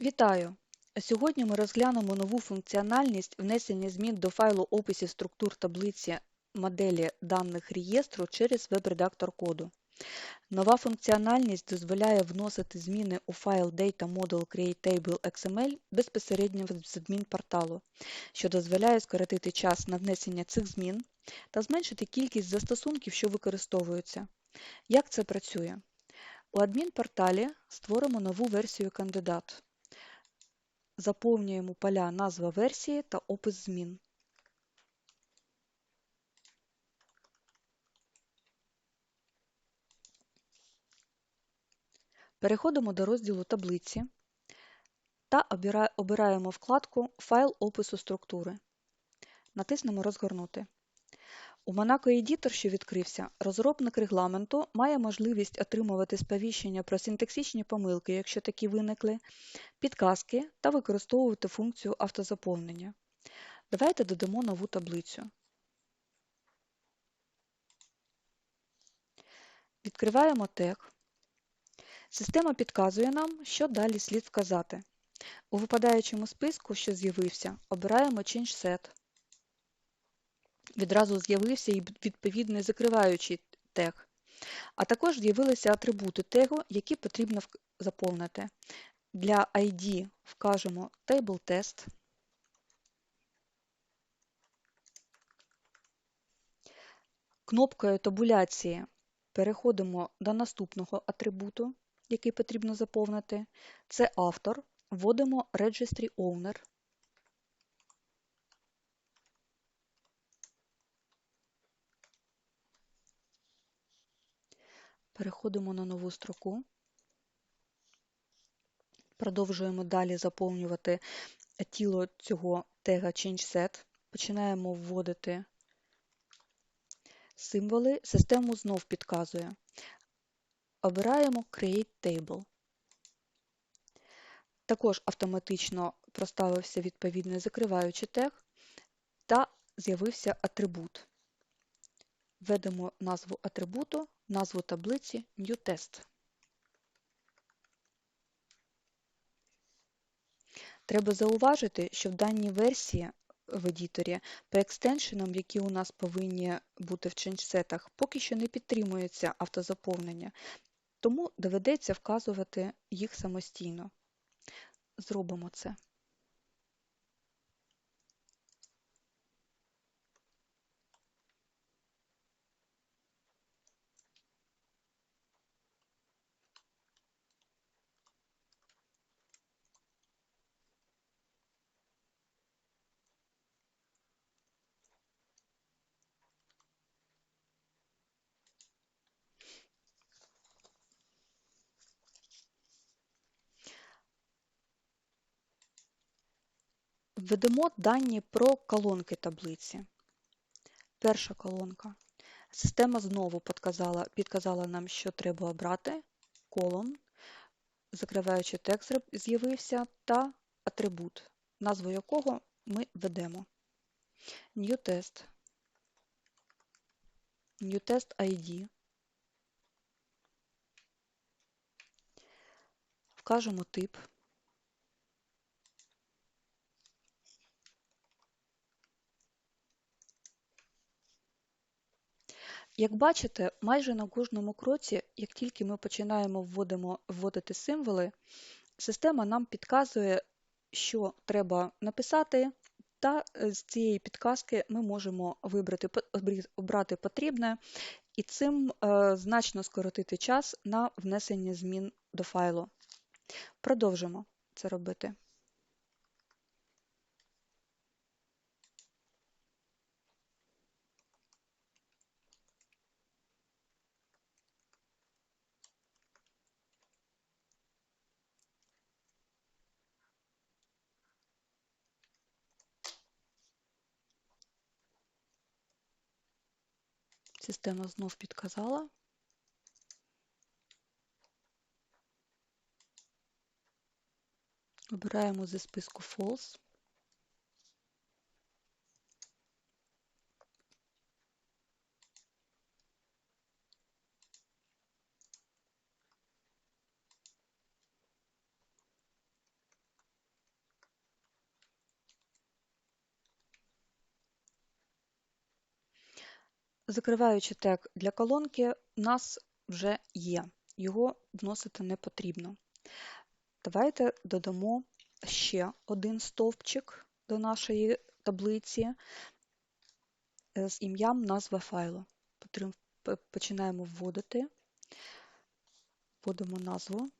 Вітаю! Сьогодні ми розглянемо нову функціональність внесення змін до файлу описів структур таблиці моделі даних реєстру через веб-редактор коду. Нова функціональність дозволяє вносити зміни у файл Data Model Create XML безпосередньо з адмінпорталу, що дозволяє скоротити час на внесення цих змін та зменшити кількість застосунків, що використовуються. Як це працює? У адмінпорталі створимо нову версію кандидат. Заповнюємо поля назва версії та опис змін. Переходимо до розділу таблиці та обираємо вкладку Файл опису структури. Натиснемо Розгорнути. У Monaco Editor, що відкрився, розробник регламенту має можливість отримувати сповіщення про синтаксичні помилки, якщо такі виникли, підказки та використовувати функцію автозаповнення. Давайте додамо нову таблицю. Відкриваємо тег. Система підказує нам, що далі слід вказати. У випадаючому списку, що з'явився, обираємо Change Set відразу з'явився і відповідний закриваючий тег. А також з'явилися атрибути тегу, які потрібно заповнити. Для ID вкажемо TableTest. Кнопкою табуляції переходимо до наступного атрибуту, який потрібно заповнити. Це автор. Вводимо Registry Owner. Переходимо на нову строку. Продовжуємо далі заповнювати тіло цього тега ChangeSet. Починаємо вводити символи. Систему знов підказує. Обираємо Create Table. Також автоматично проставився відповідний закриваючий тег та з'явився атрибут. Введемо назву атрибуту, назву таблиці NewTest. Треба зауважити, що в даній версії в едіторі по екстеншенам, які у нас повинні бути в ченджсетах, поки що не підтримується автозаповнення, тому доведеться вказувати їх самостійно. Зробимо це. Введемо дані про колонки таблиці. Перша колонка. Система знову підказала, підказала нам, що треба обрати колон, закриваючи текст з'явився, та атрибут, назву якого ми введемо. New test. New test ID. Вкажемо тип. Як бачите, майже на кожному кроці, як тільки ми починаємо вводимо, вводити символи, система нам підказує, що треба написати, та е, з цієї підказки ми можемо вибрати, обрати потрібне і цим е, значно скоротити час на внесення змін до файлу. Продовжимо це робити. Система знов підказала. Обираємо зі списку False. Закриваючи тег для колонки, у нас вже є, його вносити не потрібно. Давайте додамо ще один стовпчик до нашої таблиці е, з ім'ям назва файлу. Починаємо вводити, вводимо назву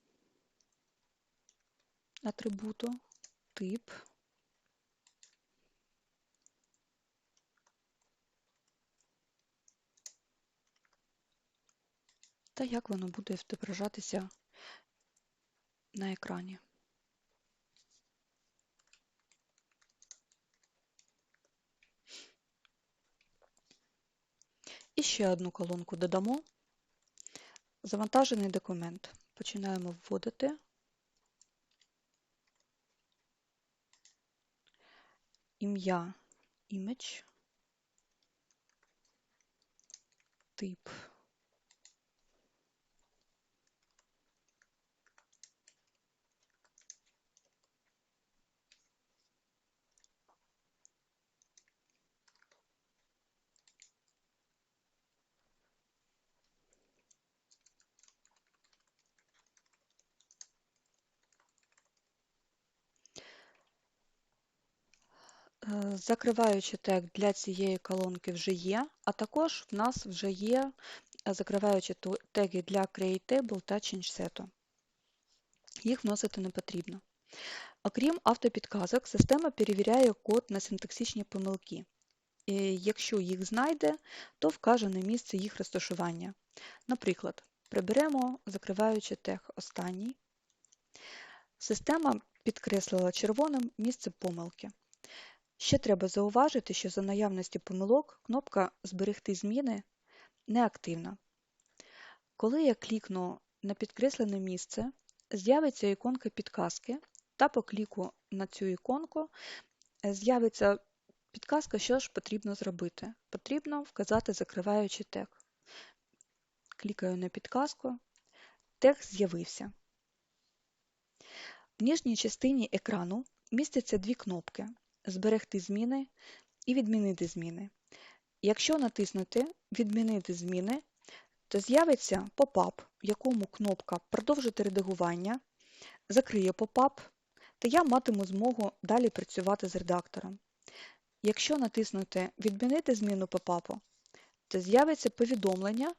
атрибуту, тип. Та як воно буде відображатися на екрані. І ще одну колонку додамо. Завантажений документ. Починаємо вводити. Ім'я image, тип. Е, закриваючи тег для цієї колонки вже є, а також в нас вже є е, закриваючи теги для CreateTable та ChangeSet. Їх вносити не потрібно. Окрім автопідказок, система перевіряє код на синтаксичні помилки. І якщо їх знайде, то вкаже на місце їх розташування. Наприклад, приберемо закриваючи тег останній. Система підкреслила червоним місце помилки. Ще треба зауважити, що за наявності помилок кнопка Зберегти зміни неактивна. Коли я клікну на підкреслене місце, з'явиться іконка підказки, та по кліку на цю іконку з'явиться підказка, що ж потрібно зробити. Потрібно вказати закриваючий тег. Клікаю на підказку, тег з'явився. В нижній частині екрану містяться дві кнопки Зберегти зміни і відмінити зміни. Якщо натиснути Відмінити зміни, то з'явиться попап, в якому кнопка Продовжити редагування закриє попап, та я матиму змогу далі працювати з редактором. Якщо натиснути Відмінити зміну попапу, то з'явиться повідомлення,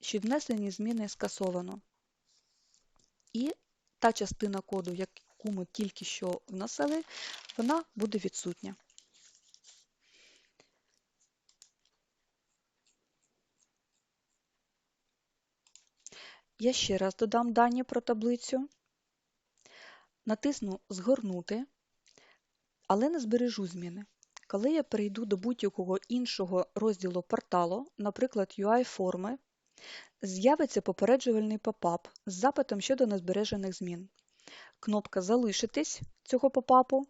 що внесені зміни скасовано. І та частина коду, яку ми тільки що вносили, вона буде відсутня. Я ще раз додам дані про таблицю, натисну Згорнути, але не збережу зміни. Коли я перейду до будь-якого іншого розділу порталу, наприклад, UI-форми, з'явиться попереджувальний попап з запитом щодо незбережених змін. Кнопка Залишитись цього попапу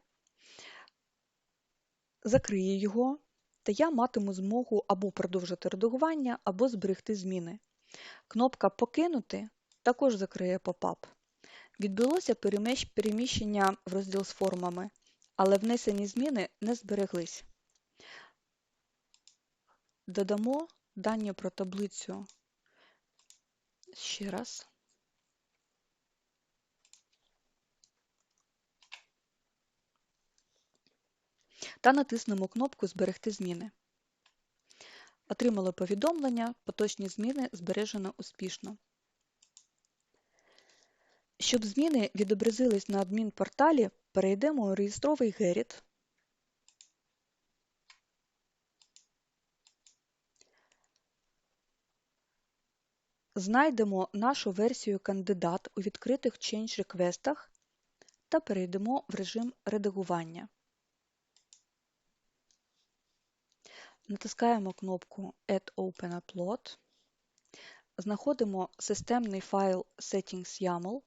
закриє його, та я матиму змогу або продовжити редагування, або зберегти зміни. Кнопка Покинути також закриє попап. Відбулося переміщення в розділ з формами, але внесені зміни не збереглись. Додамо дані про таблицю ще раз. Та натиснемо кнопку Зберегти зміни. Отримали повідомлення, поточні зміни збережено успішно. Щоб зміни відобразились на адмінпорталі, перейдемо у реєстровий Геріт. Знайдемо нашу версію кандидат у відкритих Change реквестах та перейдемо в режим редагування. Натискаємо кнопку Add Open Upload, знаходимо системний файл settings.yaml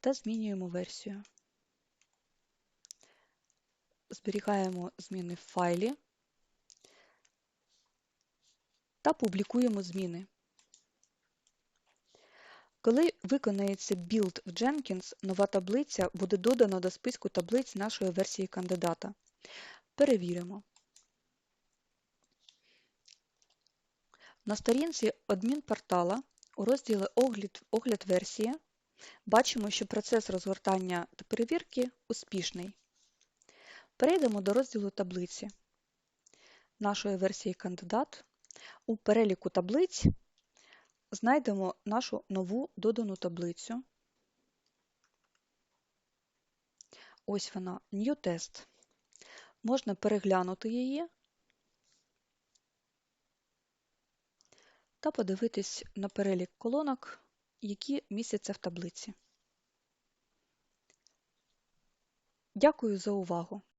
та змінюємо версію. Зберігаємо зміни в файлі та публікуємо зміни. Коли виконається білд в Jenkins, нова таблиця буде додана до списку таблиць нашої версії кандидата. Перевіримо. На сторінці адмінпортала у розділі огляд, огляд версії бачимо, що процес розгортання та перевірки успішний. Перейдемо до розділу таблиці нашої версії кандидат. У переліку таблиць знайдемо нашу нову додану таблицю. Ось вона, New Test. Можна переглянути її та подивитись на перелік колонок, які містяться в таблиці. Дякую за увагу!